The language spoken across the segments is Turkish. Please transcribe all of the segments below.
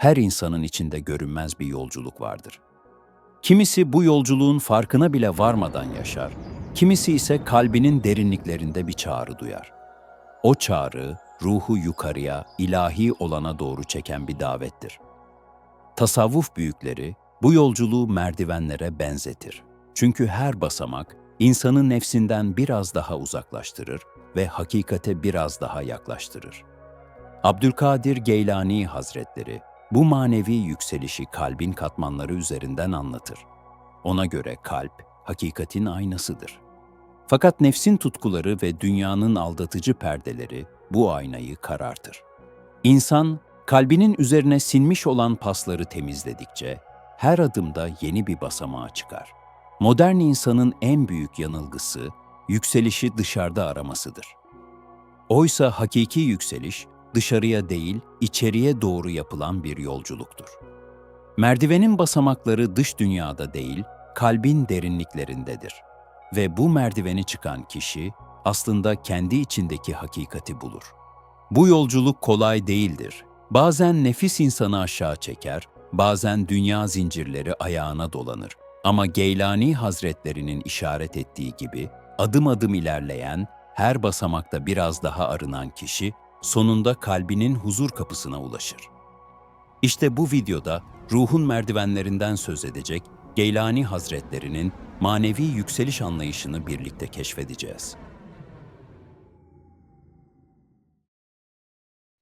her insanın içinde görünmez bir yolculuk vardır. Kimisi bu yolculuğun farkına bile varmadan yaşar, kimisi ise kalbinin derinliklerinde bir çağrı duyar. O çağrı, ruhu yukarıya, ilahi olana doğru çeken bir davettir. Tasavvuf büyükleri bu yolculuğu merdivenlere benzetir. Çünkü her basamak insanı nefsinden biraz daha uzaklaştırır ve hakikate biraz daha yaklaştırır. Abdülkadir Geylani Hazretleri bu manevi yükselişi kalbin katmanları üzerinden anlatır. Ona göre kalp hakikatin aynasıdır. Fakat nefsin tutkuları ve dünyanın aldatıcı perdeleri bu aynayı karartır. İnsan kalbinin üzerine sinmiş olan pasları temizledikçe her adımda yeni bir basamağa çıkar. Modern insanın en büyük yanılgısı yükselişi dışarıda aramasıdır. Oysa hakiki yükseliş dışarıya değil, içeriye doğru yapılan bir yolculuktur. Merdivenin basamakları dış dünyada değil, kalbin derinliklerindedir. Ve bu merdiveni çıkan kişi aslında kendi içindeki hakikati bulur. Bu yolculuk kolay değildir. Bazen nefis insanı aşağı çeker, bazen dünya zincirleri ayağına dolanır. Ama Geylani Hazretlerinin işaret ettiği gibi adım adım ilerleyen, her basamakta biraz daha arınan kişi sonunda kalbinin huzur kapısına ulaşır. İşte bu videoda ruhun merdivenlerinden söz edecek Geylani Hazretlerinin manevi yükseliş anlayışını birlikte keşfedeceğiz.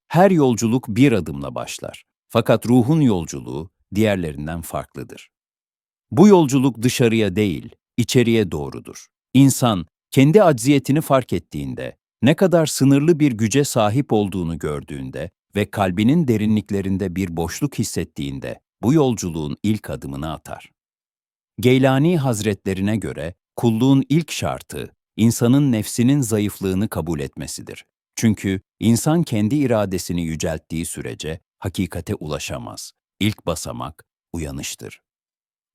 Her yolculuk bir adımla başlar. Fakat ruhun yolculuğu diğerlerinden farklıdır. Bu yolculuk dışarıya değil, içeriye doğrudur. İnsan kendi acziyetini fark ettiğinde, ne kadar sınırlı bir güce sahip olduğunu gördüğünde ve kalbinin derinliklerinde bir boşluk hissettiğinde bu yolculuğun ilk adımını atar. Geylani Hazretlerine göre kulluğun ilk şartı insanın nefsinin zayıflığını kabul etmesidir. Çünkü insan kendi iradesini yücelttiği sürece hakikate ulaşamaz. İlk basamak uyanıştır.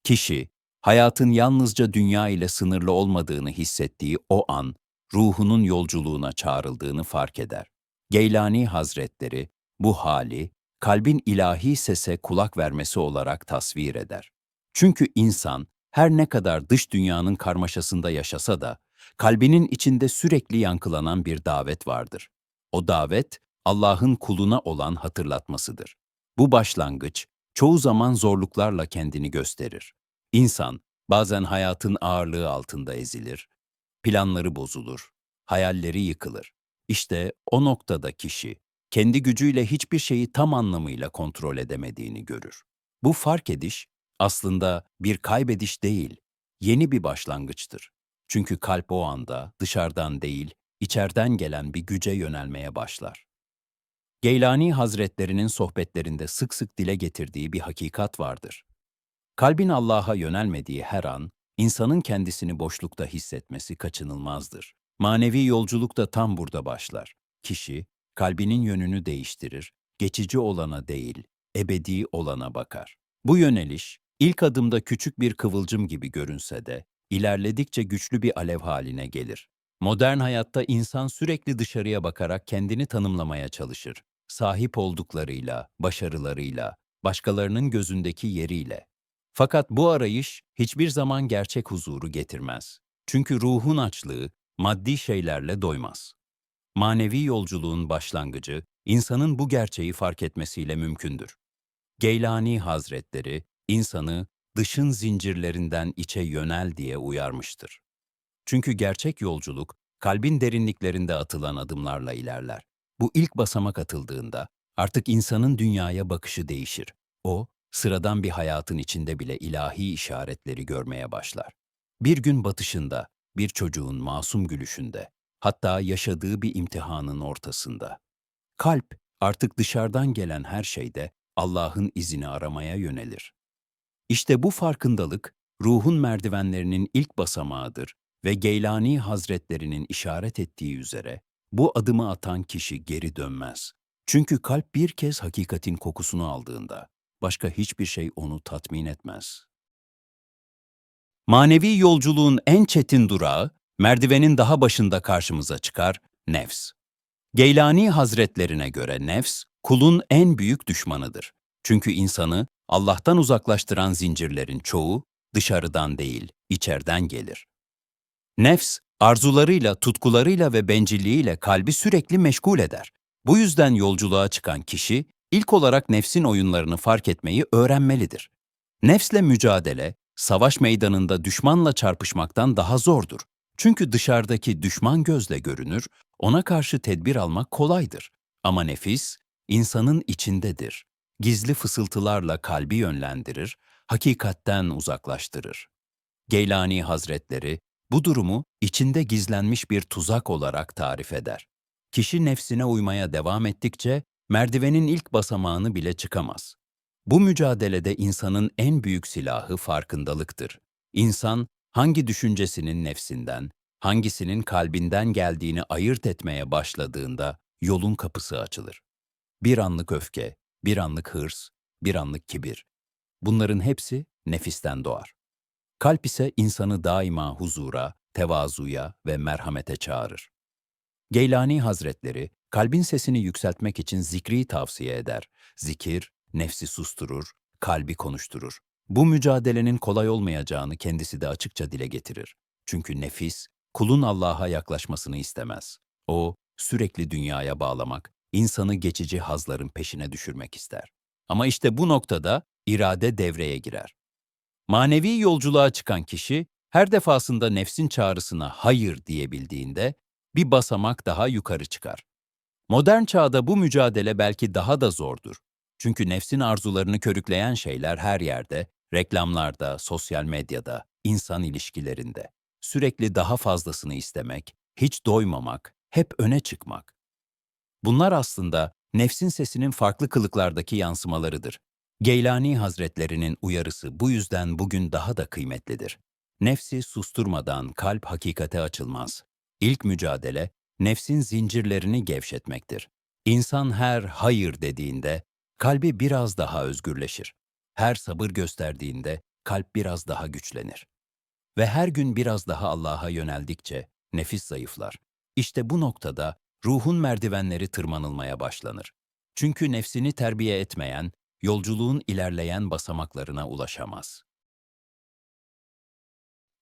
Kişi, hayatın yalnızca dünya ile sınırlı olmadığını hissettiği o an, ruhunun yolculuğuna çağrıldığını fark eder. Geylani Hazretleri bu hali, kalbin ilahi sese kulak vermesi olarak tasvir eder. Çünkü insan, her ne kadar dış dünyanın karmaşasında yaşasa da, kalbinin içinde sürekli yankılanan bir davet vardır. O davet, Allah'ın kuluna olan hatırlatmasıdır. Bu başlangıç, çoğu zaman zorluklarla kendini gösterir. İnsan, bazen hayatın ağırlığı altında ezilir, planları bozulur, hayalleri yıkılır. İşte o noktada kişi, kendi gücüyle hiçbir şeyi tam anlamıyla kontrol edemediğini görür. Bu fark ediş, aslında bir kaybediş değil, yeni bir başlangıçtır. Çünkü kalp o anda dışarıdan değil, içeriden gelen bir güce yönelmeye başlar. Geylani Hazretlerinin sohbetlerinde sık sık dile getirdiği bir hakikat vardır. Kalbin Allah'a yönelmediği her an, insanın kendisini boşlukta hissetmesi kaçınılmazdır. Manevi yolculuk da tam burada başlar. Kişi, kalbinin yönünü değiştirir, geçici olana değil, ebedi olana bakar. Bu yöneliş, ilk adımda küçük bir kıvılcım gibi görünse de, ilerledikçe güçlü bir alev haline gelir. Modern hayatta insan sürekli dışarıya bakarak kendini tanımlamaya çalışır. Sahip olduklarıyla, başarılarıyla, başkalarının gözündeki yeriyle. Fakat bu arayış hiçbir zaman gerçek huzuru getirmez. Çünkü ruhun açlığı maddi şeylerle doymaz. Manevi yolculuğun başlangıcı insanın bu gerçeği fark etmesiyle mümkündür. Geylani Hazretleri insanı dışın zincirlerinden içe yönel diye uyarmıştır. Çünkü gerçek yolculuk kalbin derinliklerinde atılan adımlarla ilerler. Bu ilk basamak atıldığında artık insanın dünyaya bakışı değişir. O, sıradan bir hayatın içinde bile ilahi işaretleri görmeye başlar. Bir gün batışında, bir çocuğun masum gülüşünde, hatta yaşadığı bir imtihanın ortasında. Kalp artık dışarıdan gelen her şeyde Allah'ın izini aramaya yönelir. İşte bu farkındalık ruhun merdivenlerinin ilk basamağıdır ve Geylani Hazretlerinin işaret ettiği üzere bu adımı atan kişi geri dönmez. Çünkü kalp bir kez hakikatin kokusunu aldığında başka hiçbir şey onu tatmin etmez. Manevi yolculuğun en çetin durağı, merdivenin daha başında karşımıza çıkar, nefs. Geylani Hazretlerine göre nefs, kulun en büyük düşmanıdır. Çünkü insanı Allah'tan uzaklaştıran zincirlerin çoğu dışarıdan değil, içerden gelir. Nefs, arzularıyla, tutkularıyla ve bencilliğiyle kalbi sürekli meşgul eder. Bu yüzden yolculuğa çıkan kişi ilk olarak nefsin oyunlarını fark etmeyi öğrenmelidir. Nefsle mücadele, savaş meydanında düşmanla çarpışmaktan daha zordur. Çünkü dışarıdaki düşman gözle görünür, ona karşı tedbir almak kolaydır. Ama nefis, insanın içindedir. Gizli fısıltılarla kalbi yönlendirir, hakikatten uzaklaştırır. Geylani Hazretleri bu durumu içinde gizlenmiş bir tuzak olarak tarif eder. Kişi nefsine uymaya devam ettikçe merdivenin ilk basamağını bile çıkamaz. Bu mücadelede insanın en büyük silahı farkındalıktır. İnsan hangi düşüncesinin nefsinden, hangisinin kalbinden geldiğini ayırt etmeye başladığında yolun kapısı açılır. Bir anlık öfke, bir anlık hırs, bir anlık kibir. Bunların hepsi nefisten doğar. Kalp ise insanı daima huzura, tevazuya ve merhamete çağırır. Geylani Hazretleri, kalbin sesini yükseltmek için zikri tavsiye eder. Zikir, nefsi susturur, kalbi konuşturur. Bu mücadelenin kolay olmayacağını kendisi de açıkça dile getirir. Çünkü nefis, kulun Allah'a yaklaşmasını istemez. O, sürekli dünyaya bağlamak, insanı geçici hazların peşine düşürmek ister. Ama işte bu noktada irade devreye girer. Manevi yolculuğa çıkan kişi her defasında nefsin çağrısına hayır diyebildiğinde bir basamak daha yukarı çıkar. Modern çağda bu mücadele belki daha da zordur. Çünkü nefsin arzularını körükleyen şeyler her yerde, reklamlarda, sosyal medyada, insan ilişkilerinde. Sürekli daha fazlasını istemek, hiç doymamak, hep öne çıkmak. Bunlar aslında nefsin sesinin farklı kılıklardaki yansımalarıdır. Geylani Hazretlerinin uyarısı bu yüzden bugün daha da kıymetlidir. Nefsi susturmadan kalp hakikate açılmaz. İlk mücadele, nefsin zincirlerini gevşetmektir. İnsan her hayır dediğinde, kalbi biraz daha özgürleşir. Her sabır gösterdiğinde, kalp biraz daha güçlenir. Ve her gün biraz daha Allah'a yöneldikçe, nefis zayıflar. İşte bu noktada, ruhun merdivenleri tırmanılmaya başlanır. Çünkü nefsini terbiye etmeyen, yolculuğun ilerleyen basamaklarına ulaşamaz.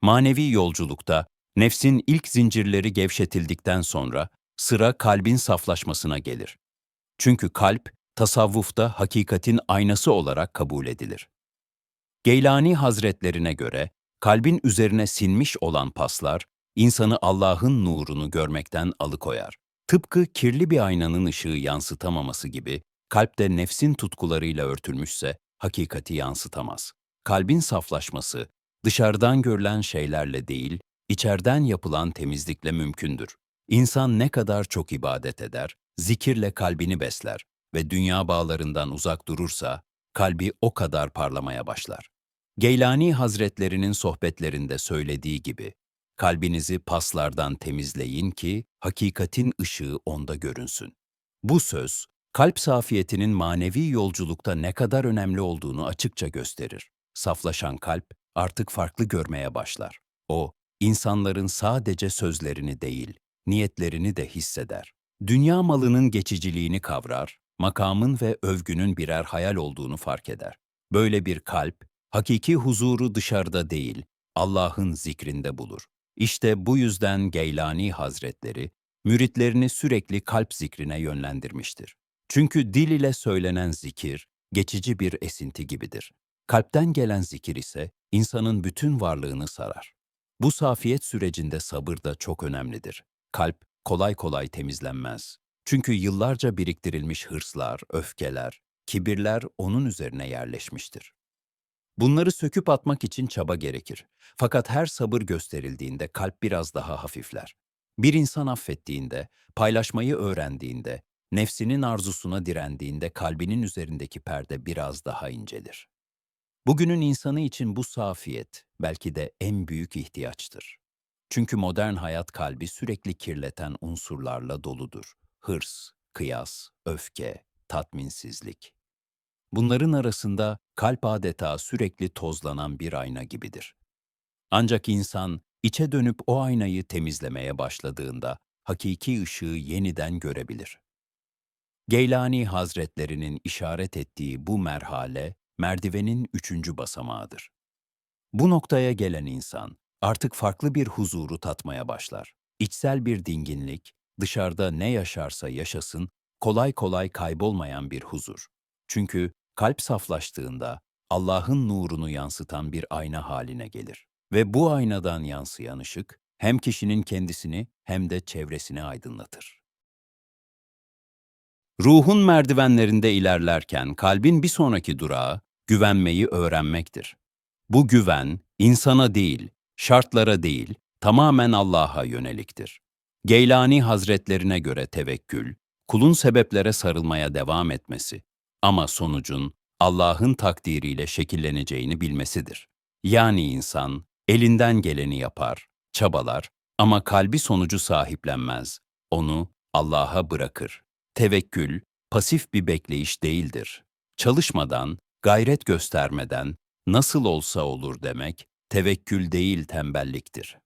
Manevi yolculukta nefsin ilk zincirleri gevşetildikten sonra sıra kalbin saflaşmasına gelir. Çünkü kalp tasavvufta hakikatin aynası olarak kabul edilir. Geylani Hazretlerine göre kalbin üzerine sinmiş olan paslar insanı Allah'ın nurunu görmekten alıkoyar. Tıpkı kirli bir aynanın ışığı yansıtamaması gibi kalpte nefsin tutkularıyla örtülmüşse hakikati yansıtamaz. Kalbin saflaşması dışarıdan görülen şeylerle değil, içeriden yapılan temizlikle mümkündür. İnsan ne kadar çok ibadet eder, zikirle kalbini besler ve dünya bağlarından uzak durursa kalbi o kadar parlamaya başlar. Geylani Hazretlerinin sohbetlerinde söylediği gibi, kalbinizi paslardan temizleyin ki hakikatin ışığı onda görünsün. Bu söz, kalp safiyetinin manevi yolculukta ne kadar önemli olduğunu açıkça gösterir. Saflaşan kalp artık farklı görmeye başlar. O, insanların sadece sözlerini değil, niyetlerini de hisseder. Dünya malının geçiciliğini kavrar, makamın ve övgünün birer hayal olduğunu fark eder. Böyle bir kalp, hakiki huzuru dışarıda değil, Allah'ın zikrinde bulur. İşte bu yüzden Geylani Hazretleri, müritlerini sürekli kalp zikrine yönlendirmiştir. Çünkü dil ile söylenen zikir, geçici bir esinti gibidir. Kalpten gelen zikir ise insanın bütün varlığını sarar. Bu safiyet sürecinde sabır da çok önemlidir. Kalp kolay kolay temizlenmez. Çünkü yıllarca biriktirilmiş hırslar, öfkeler, kibirler onun üzerine yerleşmiştir. Bunları söküp atmak için çaba gerekir. Fakat her sabır gösterildiğinde kalp biraz daha hafifler. Bir insan affettiğinde, paylaşmayı öğrendiğinde, nefsinin arzusuna direndiğinde kalbinin üzerindeki perde biraz daha incelir. Bugünün insanı için bu safiyet belki de en büyük ihtiyaçtır. Çünkü modern hayat kalbi sürekli kirleten unsurlarla doludur. Hırs, kıyas, öfke, tatminsizlik. Bunların arasında kalp adeta sürekli tozlanan bir ayna gibidir. Ancak insan içe dönüp o aynayı temizlemeye başladığında hakiki ışığı yeniden görebilir. Geylani Hazretlerinin işaret ettiği bu merhale, merdivenin üçüncü basamağıdır. Bu noktaya gelen insan artık farklı bir huzuru tatmaya başlar. İçsel bir dinginlik, dışarıda ne yaşarsa yaşasın, kolay kolay kaybolmayan bir huzur. Çünkü kalp saflaştığında Allah'ın nurunu yansıtan bir ayna haline gelir. Ve bu aynadan yansıyan ışık hem kişinin kendisini hem de çevresini aydınlatır. Ruhun merdivenlerinde ilerlerken kalbin bir sonraki durağı güvenmeyi öğrenmektir. Bu güven insana değil, şartlara değil, tamamen Allah'a yöneliktir. Geylani Hazretlerine göre tevekkül, kulun sebeplere sarılmaya devam etmesi ama sonucun Allah'ın takdiriyle şekilleneceğini bilmesidir. Yani insan elinden geleni yapar, çabalar ama kalbi sonucu sahiplenmez. Onu Allah'a bırakır. Tevekkül pasif bir bekleyiş değildir. Çalışmadan, gayret göstermeden nasıl olsa olur demek tevekkül değil tembelliktir.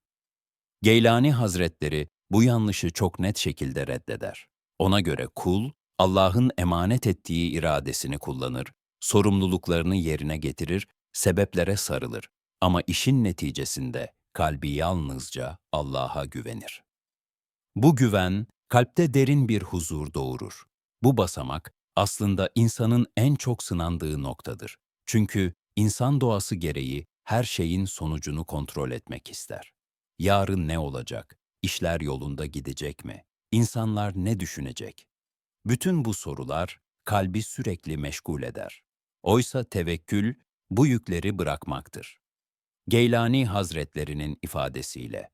Geylani Hazretleri bu yanlışı çok net şekilde reddeder. Ona göre kul, Allah'ın emanet ettiği iradesini kullanır, sorumluluklarını yerine getirir, sebeplere sarılır. Ama işin neticesinde kalbi yalnızca Allah'a güvenir. Bu güven, kalpte derin bir huzur doğurur. Bu basamak, aslında insanın en çok sınandığı noktadır. Çünkü insan doğası gereği her şeyin sonucunu kontrol etmek ister. Yarın ne olacak? İşler yolunda gidecek mi? İnsanlar ne düşünecek? Bütün bu sorular kalbi sürekli meşgul eder. Oysa tevekkül bu yükleri bırakmaktır. Geylani Hazretlerinin ifadesiyle,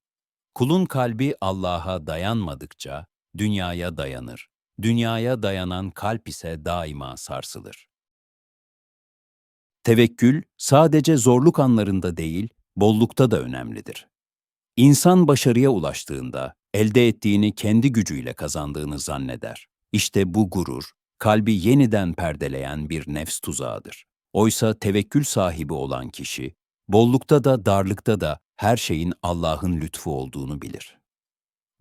kulun kalbi Allah'a dayanmadıkça dünyaya dayanır. Dünyaya dayanan kalp ise daima sarsılır. Tevekkül sadece zorluk anlarında değil, bollukta da önemlidir. İnsan başarıya ulaştığında elde ettiğini kendi gücüyle kazandığını zanneder. İşte bu gurur, kalbi yeniden perdeleyen bir nefs tuzağıdır. Oysa tevekkül sahibi olan kişi, bollukta da darlıkta da her şeyin Allah'ın lütfu olduğunu bilir.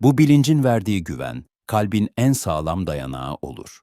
Bu bilincin verdiği güven, kalbin en sağlam dayanağı olur.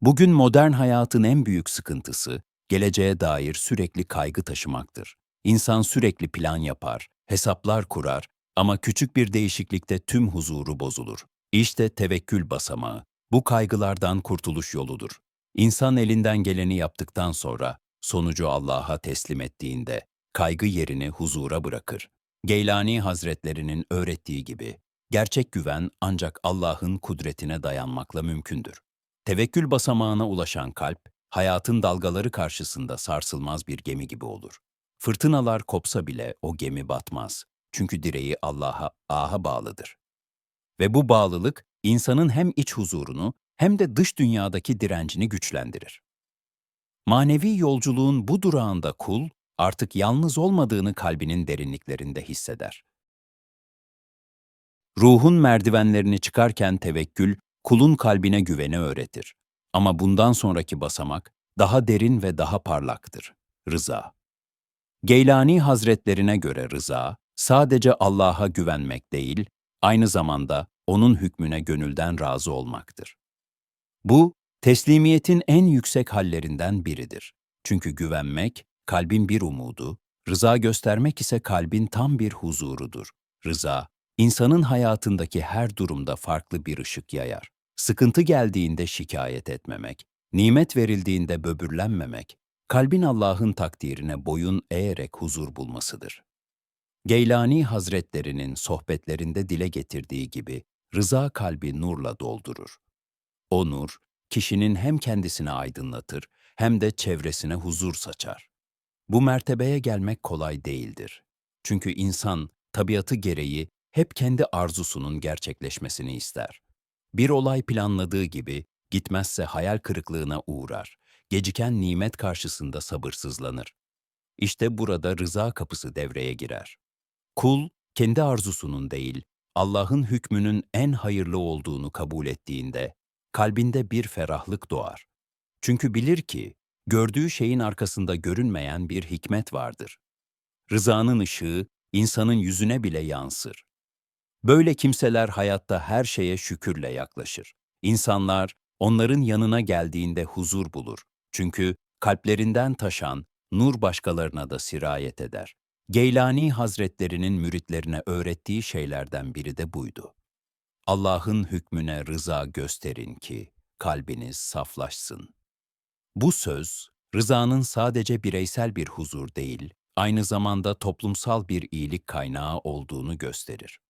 Bugün modern hayatın en büyük sıkıntısı, geleceğe dair sürekli kaygı taşımaktır. İnsan sürekli plan yapar, hesaplar kurar ama küçük bir değişiklikte tüm huzuru bozulur. İşte tevekkül basamağı, bu kaygılardan kurtuluş yoludur. İnsan elinden geleni yaptıktan sonra, sonucu Allah'a teslim ettiğinde, kaygı yerini huzura bırakır. Geylani Hazretlerinin öğrettiği gibi, gerçek güven ancak Allah'ın kudretine dayanmakla mümkündür. Tevekkül basamağına ulaşan kalp, hayatın dalgaları karşısında sarsılmaz bir gemi gibi olur. Fırtınalar kopsa bile o gemi batmaz. Çünkü direği Allah'a, aha bağlıdır. Ve bu bağlılık insanın hem iç huzurunu hem de dış dünyadaki direncini güçlendirir. Manevi yolculuğun bu durağında kul artık yalnız olmadığını kalbinin derinliklerinde hisseder. Ruhun merdivenlerini çıkarken tevekkül kulun kalbine güveni öğretir. Ama bundan sonraki basamak daha derin ve daha parlaktır. Rıza. Geylani Hazretlerine göre rıza, sadece Allah'a güvenmek değil, aynı zamanda onun hükmüne gönülden razı olmaktır. Bu, teslimiyetin en yüksek hallerinden biridir. Çünkü güvenmek, kalbin bir umudu, rıza göstermek ise kalbin tam bir huzurudur. Rıza, insanın hayatındaki her durumda farklı bir ışık yayar. Sıkıntı geldiğinde şikayet etmemek, nimet verildiğinde böbürlenmemek, kalbin Allah'ın takdirine boyun eğerek huzur bulmasıdır. Geylani Hazretlerinin sohbetlerinde dile getirdiği gibi rıza kalbi nurla doldurur. O nur, kişinin hem kendisini aydınlatır hem de çevresine huzur saçar. Bu mertebeye gelmek kolay değildir. Çünkü insan tabiatı gereği hep kendi arzusunun gerçekleşmesini ister. Bir olay planladığı gibi gitmezse hayal kırıklığına uğrar. Geciken nimet karşısında sabırsızlanır. İşte burada rıza kapısı devreye girer. Kul, kendi arzusunun değil, Allah'ın hükmünün en hayırlı olduğunu kabul ettiğinde, kalbinde bir ferahlık doğar. Çünkü bilir ki, gördüğü şeyin arkasında görünmeyen bir hikmet vardır. Rızanın ışığı, insanın yüzüne bile yansır. Böyle kimseler hayatta her şeye şükürle yaklaşır. İnsanlar onların yanına geldiğinde huzur bulur. Çünkü kalplerinden taşan nur başkalarına da sirayet eder. Geylani Hazretlerinin müritlerine öğrettiği şeylerden biri de buydu. Allah'ın hükmüne rıza gösterin ki kalbiniz saflaşsın. Bu söz, rızanın sadece bireysel bir huzur değil, aynı zamanda toplumsal bir iyilik kaynağı olduğunu gösterir.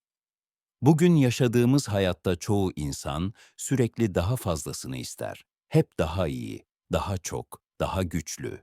Bugün yaşadığımız hayatta çoğu insan sürekli daha fazlasını ister. Hep daha iyi, daha çok, daha güçlü.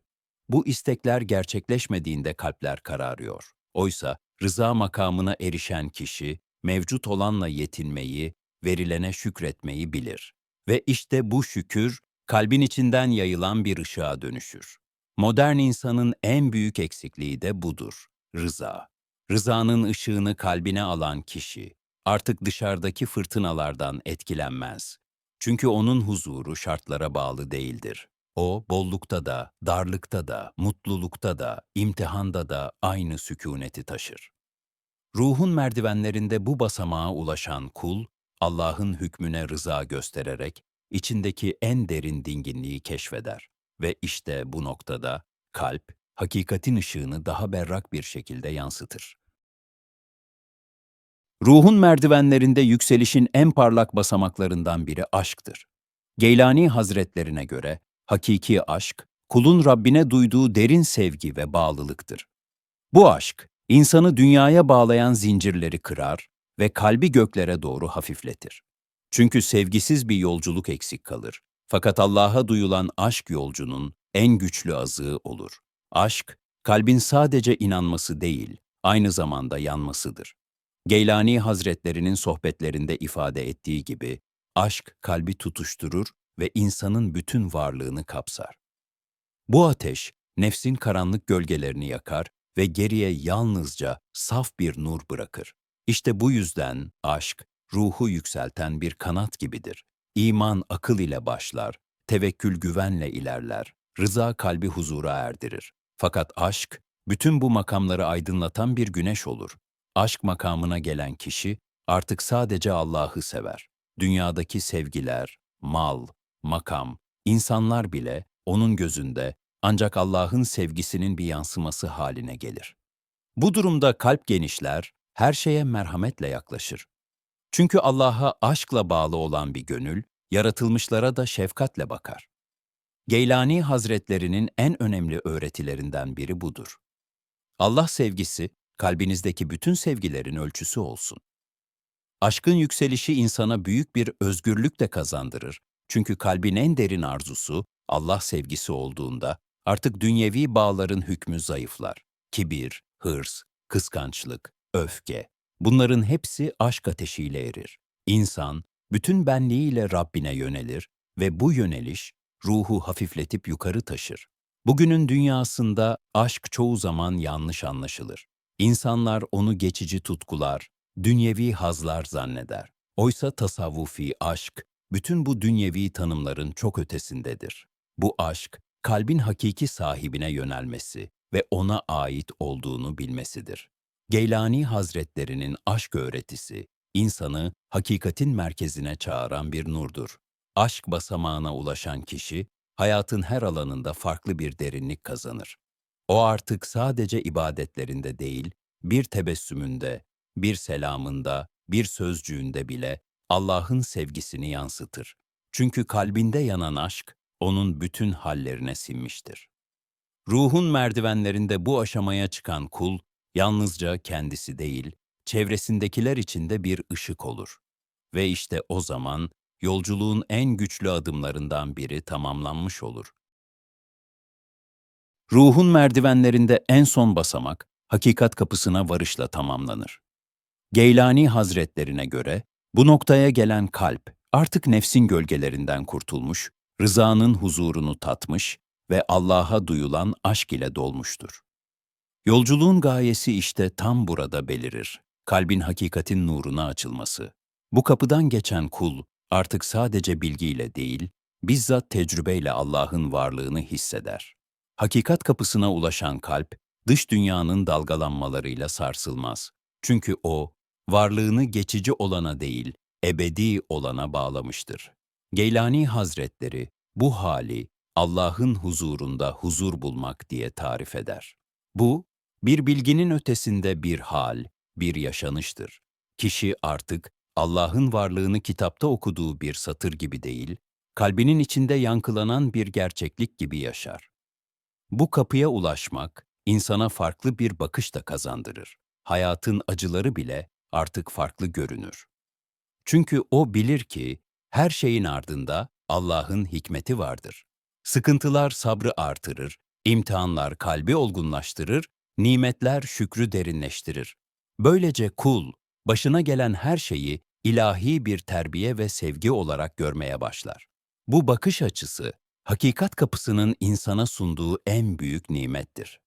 Bu istekler gerçekleşmediğinde kalpler kararıyor. Oysa rıza makamına erişen kişi mevcut olanla yetinmeyi, verilene şükretmeyi bilir. Ve işte bu şükür kalbin içinden yayılan bir ışığa dönüşür. Modern insanın en büyük eksikliği de budur. Rıza. Rızanın ışığını kalbine alan kişi artık dışarıdaki fırtınalardan etkilenmez. Çünkü onun huzuru şartlara bağlı değildir. O, bollukta da, darlıkta da, mutlulukta da, imtihanda da aynı sükuneti taşır. Ruhun merdivenlerinde bu basamağa ulaşan kul, Allah'ın hükmüne rıza göstererek içindeki en derin dinginliği keşfeder. Ve işte bu noktada kalp, hakikatin ışığını daha berrak bir şekilde yansıtır. Ruhun merdivenlerinde yükselişin en parlak basamaklarından biri aşktır. Geylani Hazretlerine göre hakiki aşk, kulun Rabbine duyduğu derin sevgi ve bağlılıktır. Bu aşk, insanı dünyaya bağlayan zincirleri kırar ve kalbi göklere doğru hafifletir. Çünkü sevgisiz bir yolculuk eksik kalır. Fakat Allah'a duyulan aşk yolcunun en güçlü azığı olur. Aşk, kalbin sadece inanması değil, aynı zamanda yanmasıdır. Geylani Hazretlerinin sohbetlerinde ifade ettiği gibi, aşk kalbi tutuşturur ve insanın bütün varlığını kapsar. Bu ateş, nefsin karanlık gölgelerini yakar ve geriye yalnızca saf bir nur bırakır. İşte bu yüzden aşk, ruhu yükselten bir kanat gibidir. İman akıl ile başlar, tevekkül güvenle ilerler, rıza kalbi huzura erdirir. Fakat aşk, bütün bu makamları aydınlatan bir güneş olur. Aşk makamına gelen kişi artık sadece Allah'ı sever. Dünyadaki sevgiler, mal, makam, insanlar bile onun gözünde ancak Allah'ın sevgisinin bir yansıması haline gelir. Bu durumda kalp genişler, her şeye merhametle yaklaşır. Çünkü Allah'a aşkla bağlı olan bir gönül, yaratılmışlara da şefkatle bakar. Geylani Hazretlerinin en önemli öğretilerinden biri budur. Allah sevgisi, kalbinizdeki bütün sevgilerin ölçüsü olsun. Aşkın yükselişi insana büyük bir özgürlük de kazandırır. Çünkü kalbin en derin arzusu Allah sevgisi olduğunda artık dünyevi bağların hükmü zayıflar. Kibir, hırs, kıskançlık, öfke, bunların hepsi aşk ateşiyle erir. İnsan bütün benliğiyle Rabbine yönelir ve bu yöneliş ruhu hafifletip yukarı taşır. Bugünün dünyasında aşk çoğu zaman yanlış anlaşılır. İnsanlar onu geçici tutkular, dünyevi hazlar zanneder. Oysa tasavvufi aşk, bütün bu dünyevi tanımların çok ötesindedir. Bu aşk, kalbin hakiki sahibine yönelmesi ve ona ait olduğunu bilmesidir. Geylani Hazretlerinin aşk öğretisi, insanı hakikatin merkezine çağıran bir nurdur. Aşk basamağına ulaşan kişi, hayatın her alanında farklı bir derinlik kazanır. O artık sadece ibadetlerinde değil, bir tebessümünde, bir selamında, bir sözcüğünde bile Allah'ın sevgisini yansıtır. Çünkü kalbinde yanan aşk, onun bütün hallerine sinmiştir. Ruhun merdivenlerinde bu aşamaya çıkan kul, yalnızca kendisi değil, çevresindekiler için de bir ışık olur. Ve işte o zaman yolculuğun en güçlü adımlarından biri tamamlanmış olur. Ruhun merdivenlerinde en son basamak, hakikat kapısına varışla tamamlanır. Geylani Hazretlerine göre, bu noktaya gelen kalp artık nefsin gölgelerinden kurtulmuş, rızanın huzurunu tatmış ve Allah'a duyulan aşk ile dolmuştur. Yolculuğun gayesi işte tam burada belirir. Kalbin hakikatin nuruna açılması. Bu kapıdan geçen kul artık sadece bilgiyle değil, bizzat tecrübeyle Allah'ın varlığını hisseder. Hakikat kapısına ulaşan kalp, dış dünyanın dalgalanmalarıyla sarsılmaz. Çünkü o, varlığını geçici olana değil, ebedi olana bağlamıştır. Geylani Hazretleri bu hali Allah'ın huzurunda huzur bulmak diye tarif eder. Bu, bir bilginin ötesinde bir hal, bir yaşanıştır. Kişi artık Allah'ın varlığını kitapta okuduğu bir satır gibi değil, kalbinin içinde yankılanan bir gerçeklik gibi yaşar. Bu kapıya ulaşmak, insana farklı bir bakış da kazandırır. Hayatın acıları bile artık farklı görünür. Çünkü o bilir ki her şeyin ardında Allah'ın hikmeti vardır. Sıkıntılar sabrı artırır, imtihanlar kalbi olgunlaştırır, nimetler şükrü derinleştirir. Böylece kul, başına gelen her şeyi ilahi bir terbiye ve sevgi olarak görmeye başlar. Bu bakış açısı, hakikat kapısının insana sunduğu en büyük nimettir.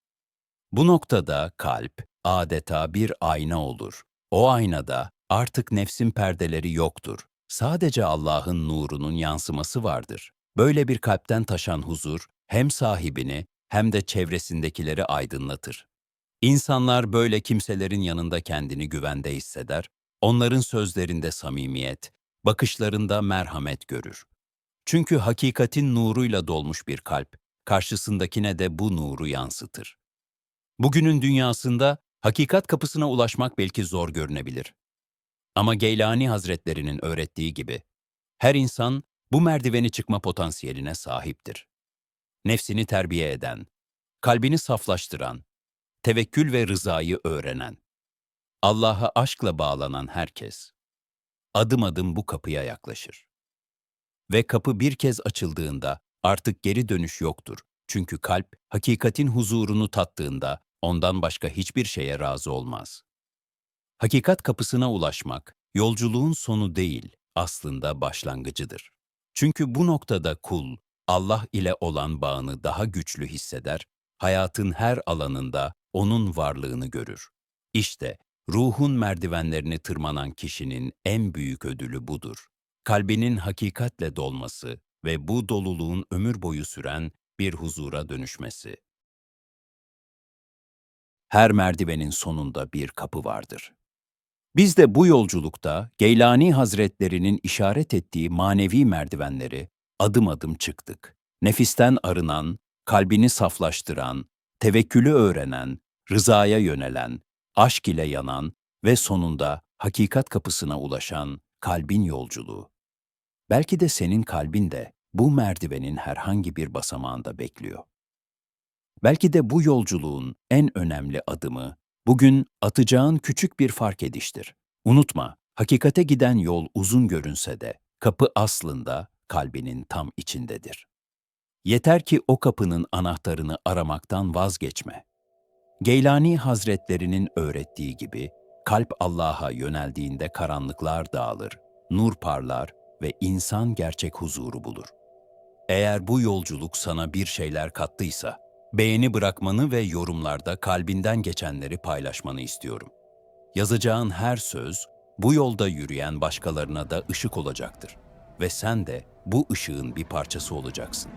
Bu noktada kalp adeta bir ayna olur. O aynada artık nefsin perdeleri yoktur. Sadece Allah'ın nurunun yansıması vardır. Böyle bir kalpten taşan huzur hem sahibini hem de çevresindekileri aydınlatır. İnsanlar böyle kimselerin yanında kendini güvende hisseder, onların sözlerinde samimiyet, bakışlarında merhamet görür. Çünkü hakikatin nuruyla dolmuş bir kalp, karşısındakine de bu nuru yansıtır. Bugünün dünyasında hakikat kapısına ulaşmak belki zor görünebilir. Ama Geylani Hazretlerinin öğrettiği gibi, her insan bu merdiveni çıkma potansiyeline sahiptir. Nefsini terbiye eden, kalbini saflaştıran, tevekkül ve rızayı öğrenen, Allah'a aşkla bağlanan herkes, adım adım bu kapıya yaklaşır. Ve kapı bir kez açıldığında artık geri dönüş yoktur. Çünkü kalp, hakikatin huzurunu tattığında ondan başka hiçbir şeye razı olmaz. Hakikat kapısına ulaşmak, yolculuğun sonu değil, aslında başlangıcıdır. Çünkü bu noktada kul, Allah ile olan bağını daha güçlü hisseder, hayatın her alanında onun varlığını görür. İşte ruhun merdivenlerini tırmanan kişinin en büyük ödülü budur. Kalbinin hakikatle dolması ve bu doluluğun ömür boyu süren bir huzura dönüşmesi. Her merdivenin sonunda bir kapı vardır. Biz de bu yolculukta Geylani Hazretlerinin işaret ettiği manevi merdivenleri adım adım çıktık. Nefisten arınan, kalbini saflaştıran, tevekkülü öğrenen, rızaya yönelen, aşk ile yanan ve sonunda hakikat kapısına ulaşan kalbin yolculuğu. Belki de senin kalbin de bu merdivenin herhangi bir basamağında bekliyor. Belki de bu yolculuğun en önemli adımı bugün atacağın küçük bir fark ediştir. Unutma, hakikate giden yol uzun görünse de kapı aslında kalbinin tam içindedir. Yeter ki o kapının anahtarını aramaktan vazgeçme. Geylani Hazretlerinin öğrettiği gibi kalp Allah'a yöneldiğinde karanlıklar dağılır, nur parlar ve insan gerçek huzuru bulur. Eğer bu yolculuk sana bir şeyler kattıysa, beğeni bırakmanı ve yorumlarda kalbinden geçenleri paylaşmanı istiyorum. Yazacağın her söz, bu yolda yürüyen başkalarına da ışık olacaktır. Ve sen de bu ışığın bir parçası olacaksın.